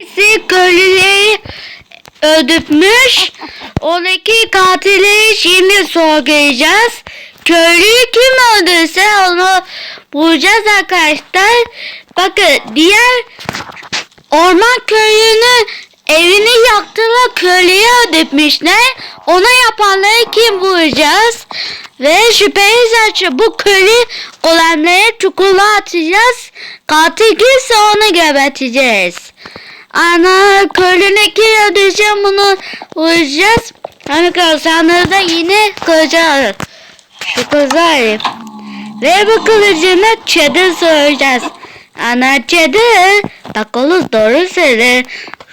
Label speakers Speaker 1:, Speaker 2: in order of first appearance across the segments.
Speaker 1: Birisi köylüleri öldürmüş. Ondaki katili şimdi sorgulayacağız. Köylüyü kim öldürse onu bulacağız arkadaşlar. Bakın diğer orman köylünün evini yaktılar köylüyü öldürmüşler. Ona yapanları kim bulacağız? Ve şüpheli saçı bu köylü olanları çukura atacağız. Katil kimse onu geberteceğiz. Ana köylüne kim öldüreceğim bunu bulacağız. Hani sandığı da yine kılacağız. Şu kızı Ve bu kılıcını çadır soracağız. Ana çadır. Bak oğlum doğru söyle.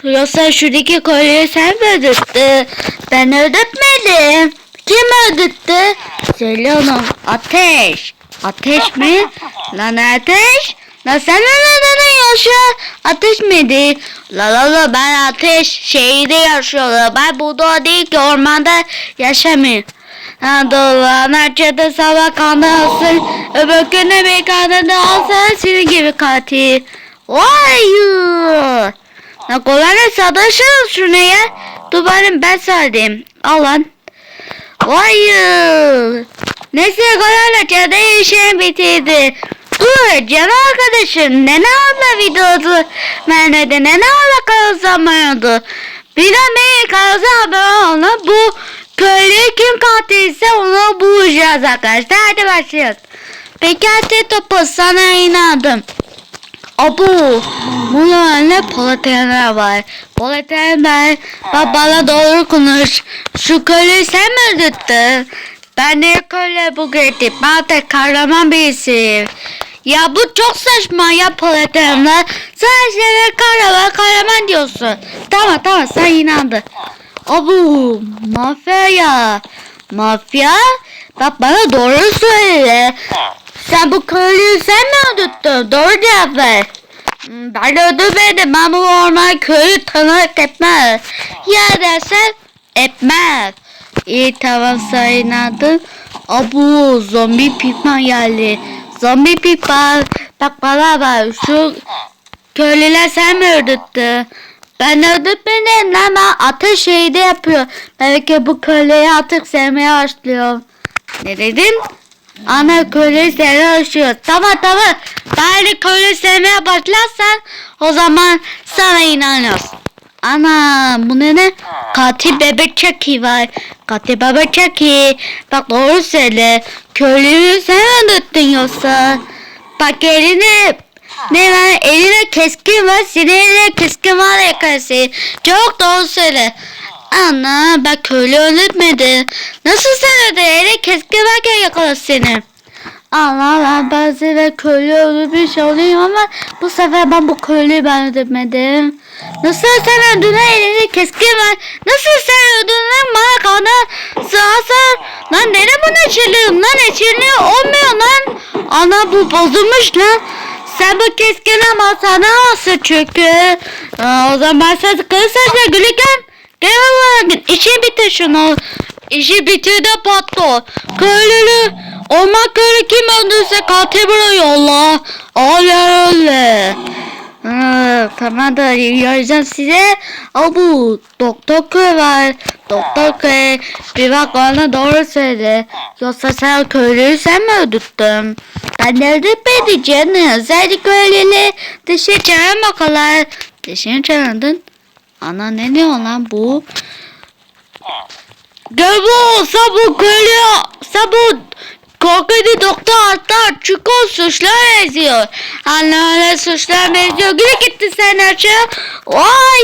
Speaker 1: Yoksa şuradaki kolyeyi sen mi öldürdün? Ben öldürtmedim. Kim öldürdü? Söyle onu. Ateş. Ateş mi? Lan ateş. Lan sen nereden yaşıyor? Ateş miydi? La la la ben ateş şehirde yaşıyorum. Ben burada değil ki ormanda yaşamıyorum. Ha doğru. Anarçada sabah kanı alsın. Öbür günde bir kanı da alsın. Senin gibi katil. Vay. Ne kolay sadaşın şunu ya. Dur benim ben sardım. Al lan. Vay yuh. Neyse kolayla cadı işini bitirdi. Dur canım arkadaşım. Nene abla videosu. Ben de nene abla kazanmıyordu. Bir de beni kazanmıyor bu köylü kim katilse onu bulacağız arkadaşlar. Hadi başlayalım. Peki hadi topu sana inandım. Abu, bunun önünde politener var. Politener, babana doğru konuş. Şu köylüyü sen mi öldürdün? Ben de köylü bu gittim. Ben de kahraman birisiyim. Ya bu çok saçma ya politener. Sen işte kahraman kahraman diyorsun. Tamam tamam sen inandın. Abu, mafya ya. Mafya? Bak bana doğru söyle. Sen bu köylüyü sen mi öldürdün? Doğru cevap ver. Hmm, Ben öldürmedim. Ben bu orman köyü tanık etmez. Ya dersen etmez. İyi tamam sayın adın. Abu zombi pigman geldi. Zombi pigman. Bak bana bak şu köylüler sen mi öldürdün? Ben öldürmedim lan ben ateş şeyde yapıyor. Belki bu köleyi artık sevmeye başlıyorum. Ne dedin? Ana köle sevmeye başlıyor. Tamam tamam. Bari köle sevmeye başlarsan o zaman sana inanıyoruz. Ana bu ne ne? Katil bebek Chucky var. Katil bebek Chucky. Bak doğru söyle. Köylüyü sen öldürdün yoksa. Bak elini ne var? Eline keskin var. Senin eline keskin var yakası. Çok doğru söyle. Ana ben köylü öldürmedim. Nasıl sen öldü? Eline keskin varken yakala seni. Allah ben bazen köylü öldürmüş olayım ama bu sefer ben bu köylüyü ben öldürmedim. Nasıl sen öldün lan elinde keskin. Nasıl sen öldün lan bana kana sığasın. Lan nere bunu içirliyorum lan içirliyor olmuyor lan. Ana bu bozulmuş lan. Sen bu keskin ama sana nasıl çünkü. Aa, o zaman sen kırsaçla gülüken. Gel lan işi bitir şunu. İşi bitir de patla. Köylülü. Orman köylü kim öldürse katil buraya yolla. Öyle öyle. Ha, tamam da yarayacağım size. Aa, bu doktor köy var. Doktor köy. Bir bak bana doğru söyle. Yoksa sen köylüyü sen mi öldürdün? Ben de öldürmedim canım. Sen köylüyle dışarı çağırın bakalım. Dışarı çağırdın. Ana ne diyor lan bu? Gel bu sabun köylü sabun Korkudu doktor hatta çukur suçlar eziyor. Anne suçlar eziyor. Güle gitti sen aşağı. Vay.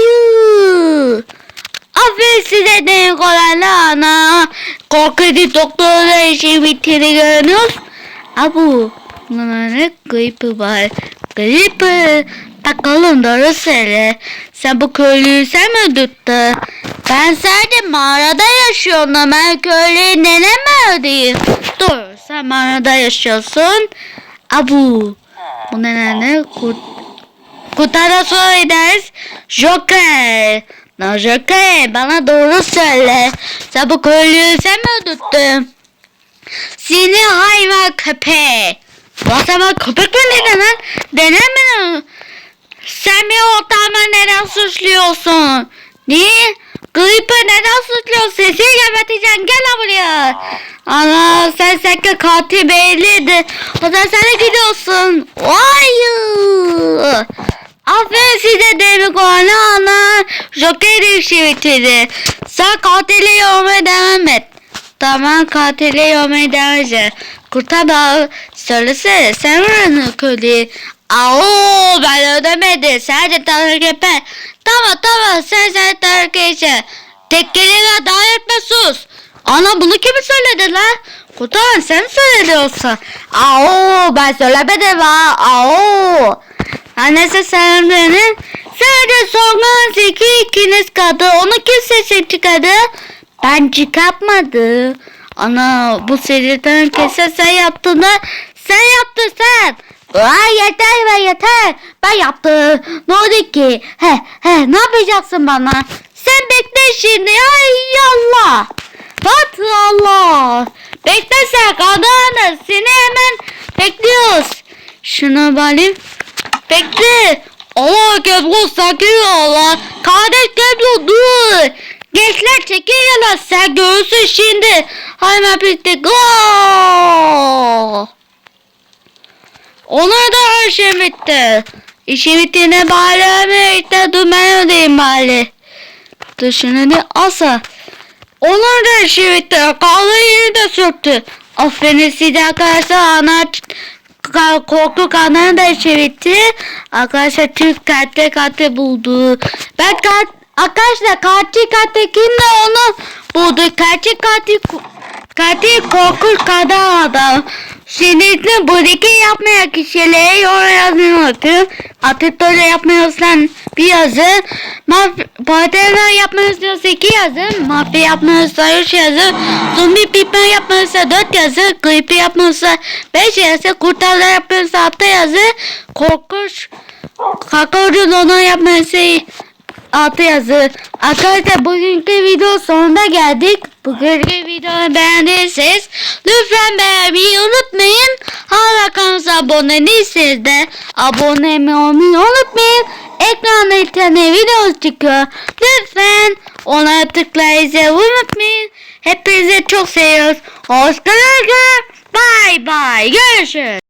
Speaker 1: Aferin size de kolayla ana. Korkudu doktorla işi bitiri görünüyor. Abu. Bunların gripi var. Gripi. Bakalım doğru söyle. Sen bu köylüyü sen mi öldürdün? Ben sadece mağarada yaşıyorum. Ben köylüyü nene mi öldüreyim? Dur sen mağarada yaşıyorsun. Abu. Bu nene ne? Kurt. Kurtara söyleriz. Joker. No Joker bana doğru söyle. Sen bu köylüyü sen mi öldürdün? Seni hayvan köpeği. Bu zaman köpek mi dedin lan? Deneme Sen beni ortamda neden suçluyorsun? Niye? Grip'i neden suçluyorsun? Sesi geberteceğim. Gel lan buraya. Ana sen sakın katil belliydi. O zaman sen de gidiyorsun. Vay. Aferin size demek ana ana. Joker işi bitirdi. Sen katili yormaya devam et. Tamam katili yormaya devam edeceğim. Kurtar bağı. Söylesene sen oranı köylü. Au ben ödemedim. Sadece tanrı yapar. Tamam tamam sen sen tanrı geçe. Tek kelime daha etme sus. Ana bunu kim söyledi lan? Kurtaran sen mi söyledin yoksa? Au ben söylemedim ha. Au. Annesi sen benim. Sadece sonra iki ikiniz kaldı. Onu kim sesi çıkardı? Ben çıkartmadım. Ana bu seriden kesin sen yaptın da sen yaptın sen. Ay yeter be yeter. Ben yaptım. Ne oldu ki? He he ne yapacaksın bana? Şimdi. Ay Allah. Hat Allah. Bekle sen kadın. Seni hemen bekliyoruz. Şuna bakayım. Bekle. Allah Gebro sakin ol lan. Kardeş Gebro dur. Gençler çekil yana sen görürsün şimdi. Hemen birlikte go. Ona da her şey bitti. İşi bittiğine bari birlikte dur ben ödeyim bari. Şunu bir asa. Onlar da bitti. Kahve yeri de söktü. Aferin size arkadaşlar. Ana ka- korku kanalı da bitti. Arkadaşlar Türk katil katil buldu. Ben kat arkadaşlar katil katil kimdi onu buldu. Katil katil katil korku kadar adam. Şimdi buradaki yapmayan kişilere yorum unutun. Atıp böyle yapmıyorsan bir yazın. Maf Partner yapmıyorsa iki yazın. Mafya yapmıyorsa üç yazın. Zombi pipa yapmıyorsa dört yazın. Creepy yapmıyorsa beş yazın. Kurtarlar yapmıyorsa altı yazın. Korkunç Kakaocu donu yapmıyorsa altı yazı. Arkadaşlar bugünkü video sonuna geldik. Bugünkü videoyu beğendiyseniz lütfen beğenmeyi unutmayın. Hala kanalımıza abone değilseniz de abone olmayı unutmayın. Ekranda bir tane video çıkıyor. Lütfen ona tıklayın unutmayın. Hepinizi çok seviyoruz. Hoşçakalın. Bye bye. Görüşürüz.